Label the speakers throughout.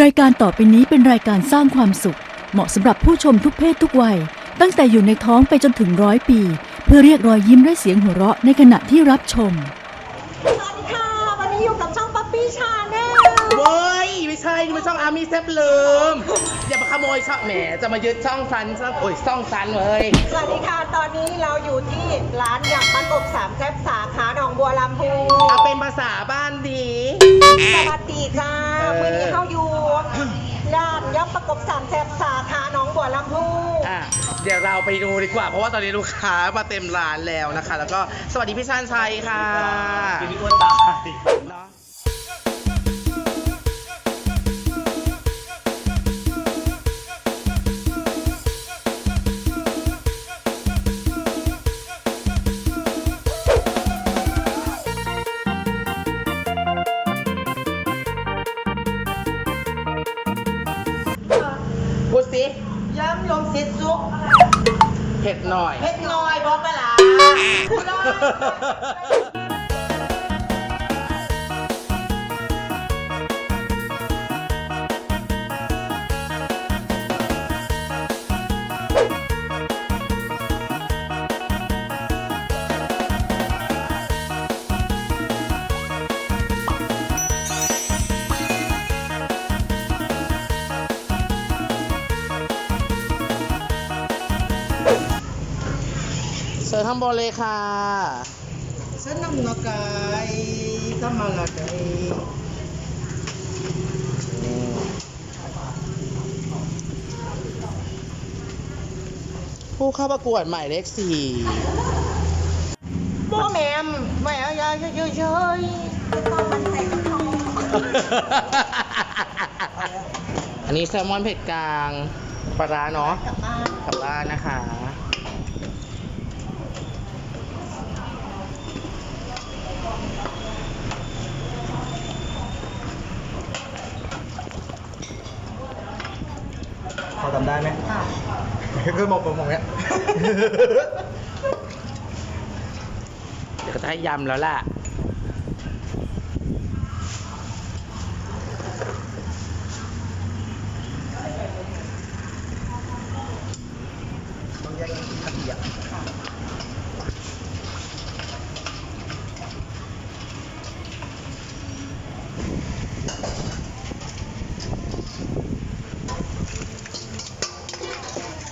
Speaker 1: รายการต่อไปนี้เป็นรายการสร้างความสุข เหมาะสำหรับผู้ชมทุกเพศทุกวัย ตั้งแต่อยู่ในท้องไปจนถึงร้อยปี เพื่อเรียกรอยยิ้มและเสียงหัวเราะในขณะที่รับชม
Speaker 2: สวัสดีค่ะ วันนี้อยู่กับช่องป๊อปปี้ชาแนล
Speaker 3: เว้ยไม่ใช่นี่มันช่องอาร์มี่แซบลืมอย่ามาขโมยช่องแหมจะมายึดช่องซันช่องโอ้ยช่องซันเว้ย
Speaker 2: สวัสดีค่ะ ตอนนี้เราอยู่ที่ร้านยำมันอบสามแซ่บสาขาหนองบัวลำพู
Speaker 3: เอาเป็นภาษาบ้านดี
Speaker 2: สวัสดีจ้า
Speaker 3: เออ
Speaker 2: วันนี้เข้าอยู่ ร้านยำประกบสามแซ่บสาขาหนองบัวลำพู
Speaker 3: อะเดี๋ยวเราไปดูดีกว่า เพราะว่าตอนนี้ลูกค้ามาเต็มร้านแล้วนะคะ แล้วก็สวัสดีพี่ชานชัยค่ะพี่นิโก้ตาย เผ็ดหน่อย
Speaker 2: เผ็ดน้อยบอกไปละ
Speaker 3: เสิร์ฟข้างบนเลยค่ะ
Speaker 2: Senang nakai sama lakai.
Speaker 3: ผู้เข้าประกวดหมายเลขสี่
Speaker 2: บ่แมมแม่ยายเฉยๆเฉยต้องมันใส่กระทง
Speaker 3: อันนี้แซลมอนเผ็ดกลางปลาร้าเนาะ
Speaker 2: กลับบ้าน
Speaker 3: กลับบ้านนะคะ
Speaker 4: จำได้ไหม
Speaker 2: ค่ะ
Speaker 4: คือมองมองเนี้ย
Speaker 3: เดี๋ยวก็จะให้ยำแล้วล่ะ
Speaker 4: ต้องแยกเป็นคดีอะ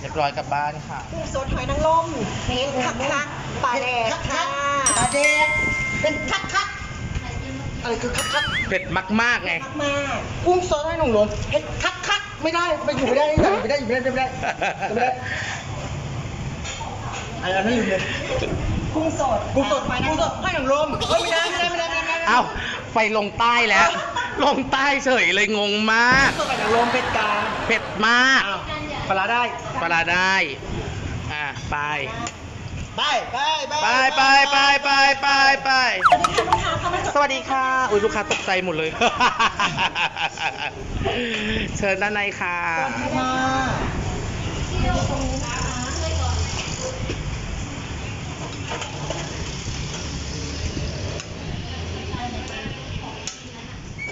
Speaker 3: เรี ยบร้อยกลับบ้านค่ะ
Speaker 2: กุ้งสดหอยนางรมเห็ดคักคักๆปลาแดกค่ะ
Speaker 4: ตาเด็กเป็นคักคักอะไรคือคักคัก
Speaker 3: เผ็ดมากๆไง
Speaker 2: มาก
Speaker 4: กุ้งซอสให้หนุ่มหลวงเฮ้ยคักคักไม่ได้ไปอยู่ไม่ได้อยู่ไม่ได้อยู่ไม่ได้อยู่ไม่ได้อยู่ไม่ได้อะไรนั่นลืมเลย
Speaker 2: กุ้งสด
Speaker 4: กุ้งสดกุ้งสดให้หนุ่มลมเฮ้ยไม่ได้ไม่ได้ไม่ได้ไม่ได้
Speaker 3: เอ้าไปลงใต้แล้ว ลงใต้เฉยเลยงงมาก
Speaker 4: สดกับหนุ่มลมเป็ดกลาง
Speaker 3: เผ็ดมาก
Speaker 4: อ้าว ปลาร้าได้
Speaker 3: ปลาร้าได้ อะไป
Speaker 4: ไปไปไป
Speaker 3: ไปไปไปไปไปไป สวัสดีค่ะอุ้ยลูกค้าตกใจหมดเลย เชิญด้านในค่ะ
Speaker 4: มา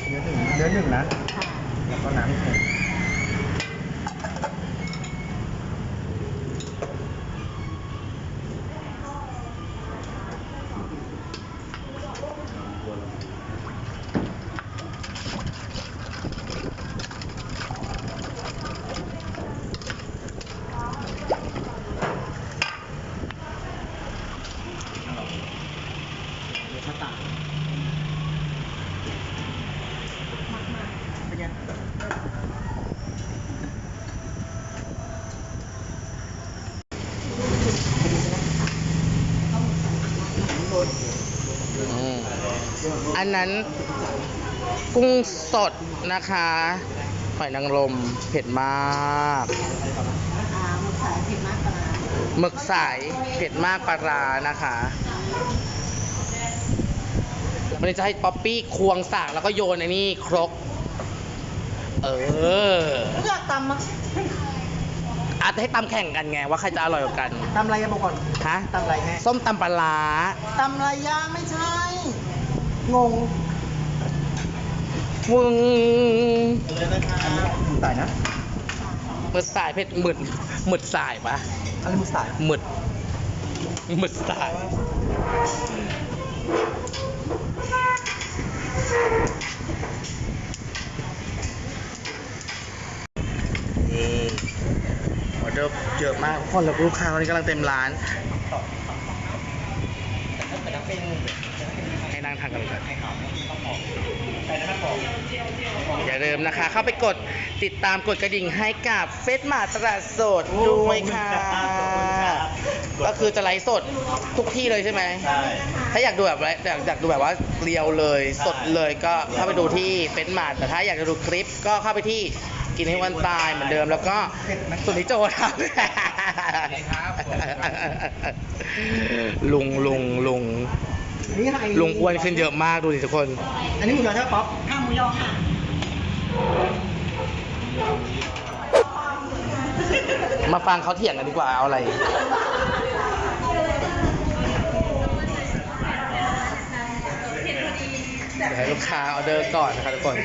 Speaker 4: เนื้อหนึ่งเนื้อหนึ่งนะ แล้วก็น้ำหนึ่ง เป็นไง
Speaker 3: อืม อันนั้นกุ้งสดนะคะหอยนางรมเผ็ดมาก
Speaker 2: อ่าหมึกสายเผ็ดมากปลาร้า
Speaker 3: หมึกสายเผ็ดมากปลาร้านะคะวันนี้จะให้ป๊อปปี้ควงสากแล้วก็โยนในนี่ครก เออ
Speaker 2: อยากตำมั้ง
Speaker 3: อาจจะให้ตำแข่งกันไง ว่าใครจะอร่อยกว่ากัน
Speaker 4: ตำอะไรอะบอกก่อน
Speaker 3: ฮะ
Speaker 4: ตำอะไรแม่
Speaker 3: ส้มตำปลาร้า
Speaker 4: ตำอะไรย่างไม่ใช่ งง
Speaker 3: ฟึง
Speaker 4: เลยนะครับหมูสายนะ
Speaker 3: หมึดสายเพชรหมึดหมึดสายปะ
Speaker 4: อะไรหมูสาย
Speaker 3: หมึดหมึดสายนี่ออเดอร์เยอะมากทุกคนแล้วลูกค้าตอนนี้กำลังเต็มร้าน ให้นั่งทานกันเลยครับอย่าลืมนะคะ เข้าไปกดติดตามกดกระดิ่งให้กับเฟซมาตลาดสดด้วยค่ะก็คือจะไลฟ์สดทุกที่เลยใช่ไหม
Speaker 4: ใช่
Speaker 3: ถ้าอยากดูแบบอยากอยากดูแบบว่าเรียวเลยสดเลยก็เข้าไปดูที่เฟซมาร์ทแต่ถ้าอยากจะดูคลิปก็เข้าไปที่กินให้วันตายเหมือนเดิมแล้วก็สุนิโจครับลุงลุงลุง
Speaker 4: นี่ไฮ
Speaker 3: ลุงอ้วนขึ้นเยอะมากดูดิทุกคน
Speaker 4: อันนี้หมูยอใช่ไหมป๊อป
Speaker 2: ข้าวหมูยอค่ะ
Speaker 3: มาฟังเขาเถียงกันดีกว่าเอาอะไร เดี๋ยวให้ลูกค้าออเดอร์ก่อนนะครับทุกคน